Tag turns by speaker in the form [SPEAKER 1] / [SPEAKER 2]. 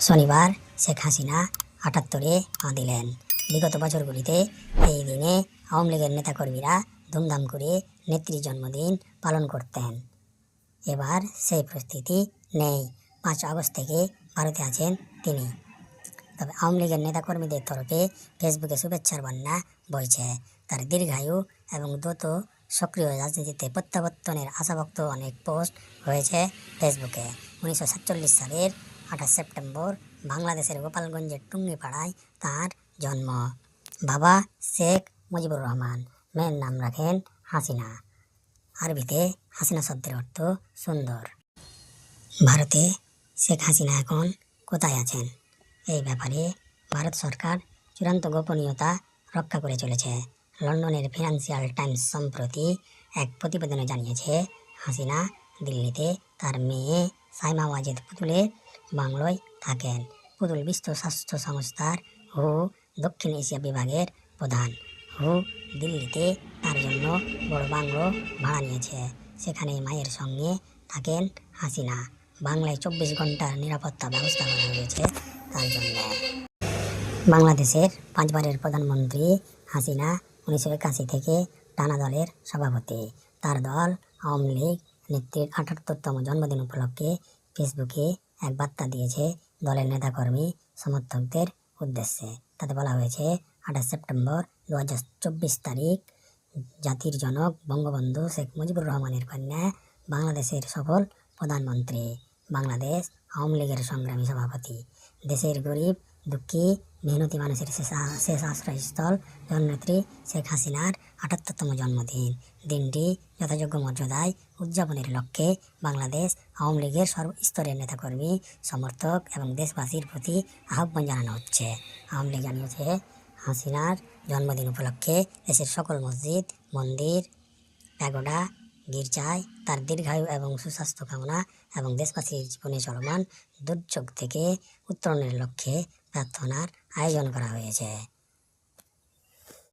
[SPEAKER 1] শনিবার শেখ হাসিনা আটাত্তরে পা দিলেন। বিগত বছরগুলিতে এই দিনে আওয়ামী লীগের নেতাকর্মীরা ধুমধাম করে নেত্রীর জন্মদিন পালন করতেন। এবার সেই পরিস্থিতি নেই। পাঁচ আগস্ট থেকে ভারতে আছেন তিনি। তবে আওয়ামী লীগের নেতাকর্মীদের তরফে ফেসবুকে শুভেচ্ছার বন্যা বইছে। তার দীর্ঘায়ু এবং দ্রুত সক্রিয় রাজনীতিতে প্রত্যাবর্তনের আশাভক্ত অনেক পোস্ট হয়েছে ফেসবুকে। উনিশশো সাতচল্লিশ সালের আঠাশ সেপ্টেম্বর বাংলাদেশের গোপালগঞ্জের টুঙ্গিপাড়ায় তার জন্ম। বাবা শেখ মুজিবুর রহমান, মেয়ের নাম রাখেন হাসিনা। আরবিতে হাসিনা শব্দের অর্থ সুন্দর। ভারতে শেখ হাসিনা এখন কোথায় আছেন? এই ব্যাপারে ভারত সরকার চূড়ান্ত গোপনীয়তা রক্ষা করে চলেছে। লন্ডনের ফিনান্সিয়াল টাইমস সম্প্রতি এক প্রতিবেদনে জানিয়েছে, হাসিনা দিল্লিতে তার মেয়ে সাইমা ওয়াজেদ পুতুলের বাংলোয় থাকেন। পুতুল বিশ্ব স্বাস্থ্য সংস্থার হু দক্ষিণ এশিয়া বিভাগের প্রধান। হু দিল্লিতে তার জন্য বড় বাংলো ভাড়া নিয়েছে। সেখানে মায়ের সঙ্গে থাকেন হাসিনা। বাংলায় চব্বিশ ঘণ্টার নিরাপত্তা ব্যবস্থা করা হয়েছে তার জন্য। বাংলাদেশের পাঁচবারের প্রধানমন্ত্রী হাসিনা উনিশশো একাশি থেকে টানা দলের সভাপতি। তার দল আওয়ামী লীগ নেত্রীর আটাত্তরতম জন্মদিন উপলক্ষে ফেসবুকে এক বার্তা দিয়েছে দলের নেতাকর্মী সমর্থকদের উদ্দেশ্যে। তাতে বলা হয়েছে, আঠাশ সেপ্টেম্বর দু হাজার চব্বিশ তারিখ জাতির জনক বঙ্গবন্ধু শেখ মুজিবুর রহমানের কন্যা বাংলাদেশের সফল প্রধানমন্ত্রী, বাংলাদেশ আওয়ামী লীগের সংগ্রামী সভাপতি। দেশের গরিব, দুঃখী, মেহনতি মানুষের শেষ আশ্রয়স্থল জননেত্রী শেখ হাসিনার আটাত্তরতম জন্মদিন। দিনটি যথাযোগ্য মর্যাদায় উদযাপনের লক্ষ্যে বাংলাদেশ আওয়ামী লীগের সর্বস্তরের নেতাকর্মী, সমর্থক এবং দেশবাসীর প্রতি আহ্বান জানানো হচ্ছে। আওয়ামী লীগ জানিয়েছে, হাসিনার জন্মদিন উপলক্ষে দেশের সকল মসজিদ, মন্দির, প্যাগোডা, গির্জায় তার দীর্ঘায়ু এবং সুস্বাস্থ্য কামনা এবং দেশবাসীর জীবনে চলমান দুর্যোগ থেকে উত্তরণের লক্ষ্যে প্রার্থনার আয়োজন করা হয়েছে।